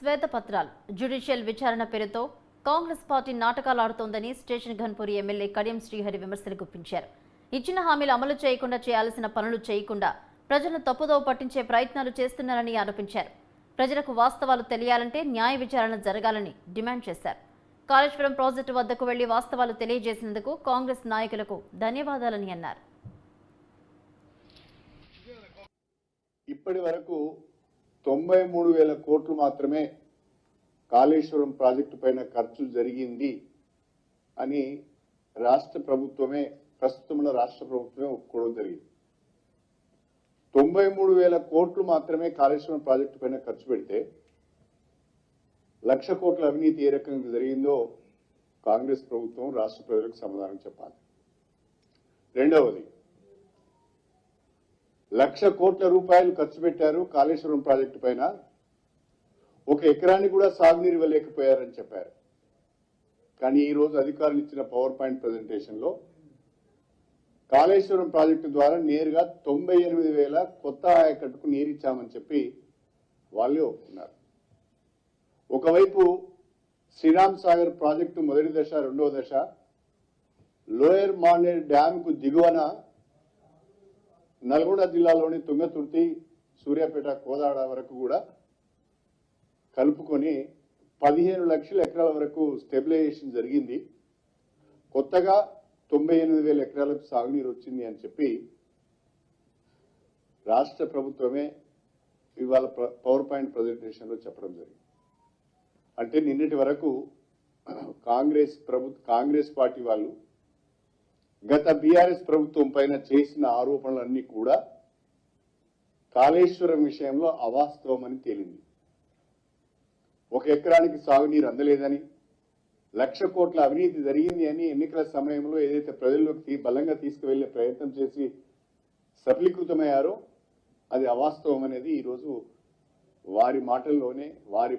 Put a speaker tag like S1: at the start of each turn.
S1: శ్వేతపత్రాలు. Judicial విచారణ పేరుతో Congress party నాటకాలు ఆడుతోందని స్టేషన్ ఘన్పూరి ఎమ్మెల్యే కడియం శ్రీహరి విమర్శలు గుప్పించారు. ఇచ్చిన హామీలు అమలు చేయకుండా చేయాల్సిన పనులు చేయకుండా ప్రజలను తప్పుదోవ పట్టించే ప్రయత్నాలు చేస్తున్నారని ఆరోపించారు. ప్రజలకు వాస్తవాలు తెలియాలంటే న్యాయ విచారణ జరగాలని డిమాండ్ చేశారు. కాళేశ్వరం ప్రాజెక్టు వద్దకు వెళ్ళి వాస్తవాలు తెలియజేసినందుకు కాంగ్రెస్ నాయకులకు ధన్యవాదాలని అన్నారు.
S2: ఇప్పటి వరకు తొంభై మూడు వేల కోట్లు మాత్రమే కాళేశ్వరం ప్రాజెక్టు పైన ఖర్చు జరిగింది అని రాష్ట్ర ప్రభుత్వమే ప్రస్తుతంలో రాష్ట్ర ప్రభుత్వమే ఒప్పుకోవడం జరిగింది. తొంభై మూడు వేల కోట్లు మాత్రమే కాళేశ్వరం ప్రాజెక్టు పైన ఖర్చు పెడితే లక్ష కోట్ల అవినీతి ఏ రకంగా జరిగిందో కాంగ్రెస్ ప్రభుత్వం రాష్ట్ర ప్రజలకు సమాధానం చెప్పాలి. రెండవది లక్ష కోట్ల రూపాయలు ఖర్చు పెట్టారు కాళేశ్వరం ప్రాజెక్టు పైన. ఒక ఎకరానికి కూడా సాగునీరు ఇవ్వలేకపోయారని చెప్పారు. కానీ ఈ రోజు అధికారులు ఇచ్చిన పవర్ పాయింట్ ప్రజెంటేషన్లో కాళేశ్వరం ప్రాజెక్టు ద్వారా నేరుగా తొంభై ఎనిమిది వేల కొత్త ఆయకట్టుకు నీరు ఇచ్చామని చెప్పి వాళ్ళే ఒప్పుకున్నారు. ఒకవైపు శ్రీరామ్ సాగర్ ప్రాజెక్టు మొదటి దశ రెండవ దశ లోయర్ మాండేర్ డ్యామ్కు దిగువన నల్గొండ జిల్లాలోని తుంగతుర్తి సూర్యాపేట కోదాడ వరకు కూడా కలుపుకొని పదిహేను లక్షల ఎకరాల వరకు స్టెబిలైజేషన్ జరిగింది. కొత్తగా తొంభై ఎనిమిది వేల ఎకరాలకు సాగునీరు వచ్చింది అని చెప్పి రాష్ట్ర ప్రభుత్వమే ఇవాళ పవర్ పాయింట్ ప్రజెంటేషన్లో చెప్పడం జరిగింది. అంటే నిన్నటి వరకు కాంగ్రెస్ ప్రభు కాంగ్రెస్ పార్టీ వాళ్ళు గత బీఆర్ఎస్ ప్రభుత్వం పైన చేసిన ఆరోపణలన్నీ కూడా కాళేశ్వరం విషయంలో అవాస్తవమని తేలింది. ఒక ఎకరానికి సాగునీరు అందలేదని లక్ష కోట్ల అవినీతి జరిగింది అని ఎన్నికల సమయంలో ఏదైతే ప్రజల్లోకి బలంగా తీసుకువెళ్ళే ప్రయత్నం చేసి సఫలీకృతమయ్యారో అది అవాస్తవం అనేది ఈరోజు వారి మాటల్లోనే వారి